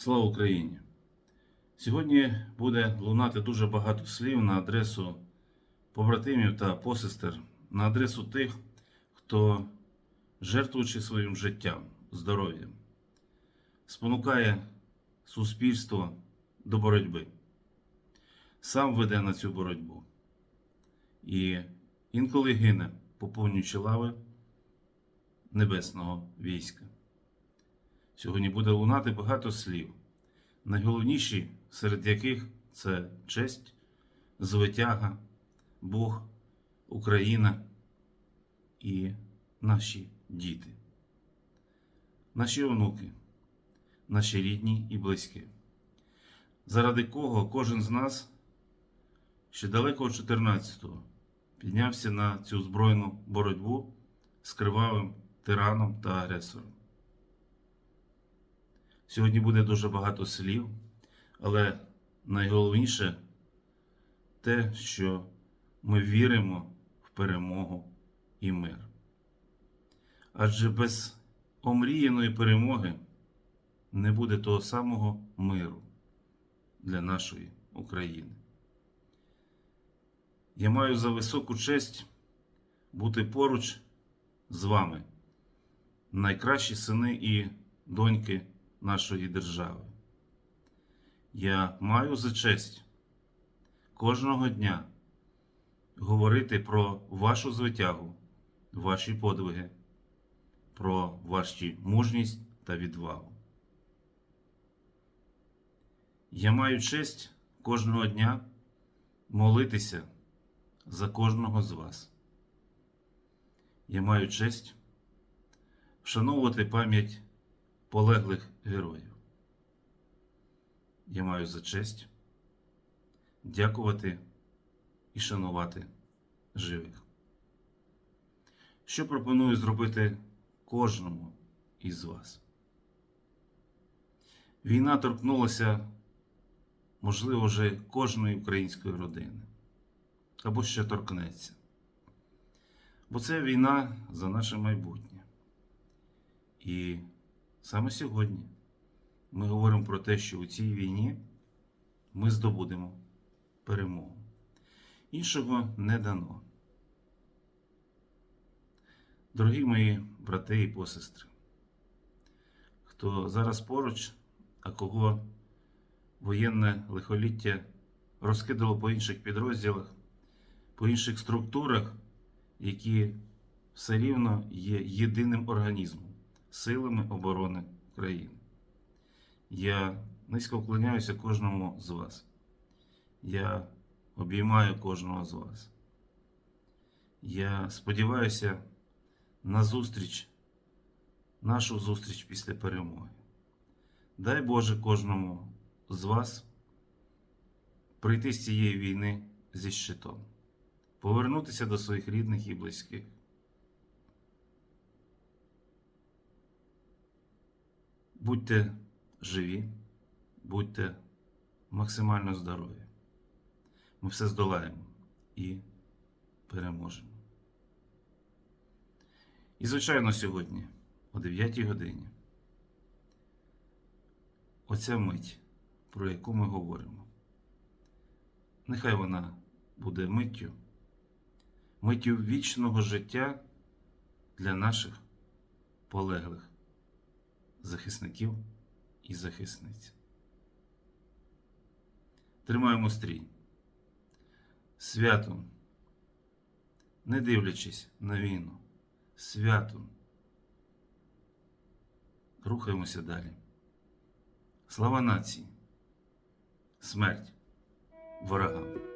Слава Україні! Сьогодні буде лунати дуже багато слів на адресу побратимів та посестер, на адресу тих, хто, жертвуючи своїм життям, здоров'ям, спонукає суспільство до боротьби, сам веде на цю боротьбу і інколи гине, поповнюючи лави небесного війська. Сьогодні буде лунати багато слів, найголовніші серед яких це честь, звитяга, Бог, Україна і наші діти, наші онуки, наші рідні і близькі, заради кого кожен з нас ще далеко 14-го піднявся на цю збройну боротьбу з кривавим тираном та агресором. Сьогодні буде дуже багато слів, але найголовніше те, що ми віримо в перемогу і мир. Адже без омріяної перемоги не буде того самого миру для нашої України. Я маю за високу честь бути поруч з вами, найкращі сини і доньки нашої держави. Я маю за честь кожного дня говорити про вашу звитягу, ваші подвиги, про вашу мужність та відвагу. Я маю честь кожного дня молитися за кожного з вас. Я маю честь вшановувати пам'ять полеглих героїв. Я маю за честь дякувати і шанувати живих. Що пропоную зробити кожному із вас? Війна торкнулася, можливо, вже кожної української родини або ще торкнеться. Бо це війна за наше майбутнє. І Саме сьогодні ми говоримо про те, що у цій війні ми здобудемо перемогу. Іншого не дано. Дорогі мої брати і посестри, хто зараз поруч, а кого воєнне лихоліття розкидало по інших підрозділах, по інших структурах, які все рівно є єдиним організмом силами оборони країни. Я низько вклоняюся кожному з вас. Я обіймаю кожного з вас. Я сподіваюся на зустріч, нашу зустріч після перемоги. Дай Боже кожному з вас прийти з цієї війни зі щитом, повернутися до своїх рідних і близьких. Будьте живі, будьте максимально здорові. Ми все здолаємо і переможемо. І, звичайно, сьогодні, о 9 годині, оця мить, про яку ми говоримо, нехай вона буде миттю, миттю вічного життя для наших полеглих захисників і захисниць. Тримаємо стрій. Святом, не дивлячись на війну, святом. Рухаємося далі. Слава нації, смерть ворогам.